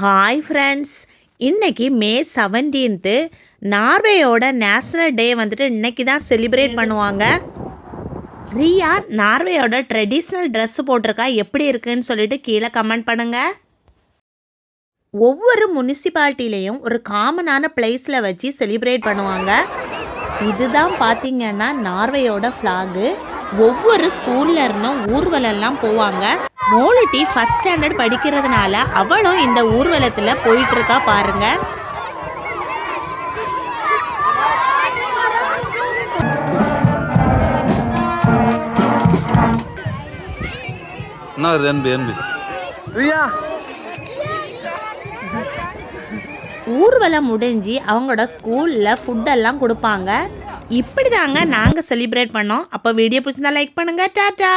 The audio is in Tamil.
ஹாய் ஃப்ரெண்ட்ஸ் இன்றைக்கி மே செவன்டீன்த்து நார்வேயோட நேஷ்னல் டே வந்துட்டு இன்னைக்கு தான் செலிப்ரேட் பண்ணுவாங்க. ரியா நார்வேயோட ட்ரெடிஷ்னல் ட்ரெஸ் போட்டிருக்கா? எப்படி இருக்குன்னு சொல்லிட்டு கீழே கமெண்ட் பண்ணுங்கள் ஒவ்வொரு முனிசிபாலிட்டிலையும் ஒரு காமனான பிளேஸில் வச்சு செலிப்ரேட் பண்ணுவாங்க. இதுதான் பார்த்தீங்கன்னா நார்வேயோட ஃப்ளாகு ஒவ்வொரு ஸ்கூல்ல இருந்தும் ஊர்வலம்லாம் போவாங்க. மோலிட்டி ஃபர்ஸ்ட் ஸ்டாண்டர்ட் படிக்கிறதுனால அவளும் இந்த ஊர்வலத்தில் போயிட்டு இருக்கா பாருங்க. என்ன வருது என்பி என்பி ரியா! ஊர்வலம் முடிஞ்சு அவங்களோட ஸ்கூலில் ஃபுட்டெல்லாம் கொடுப்பாங்க. இப்படி தாங்க நாங்கள் செலிப்ரேட் பண்ணோம். அப்போ வீடியோ பிடிச்சிருந்தா லைக் பண்ணுங்கள் டாட்டா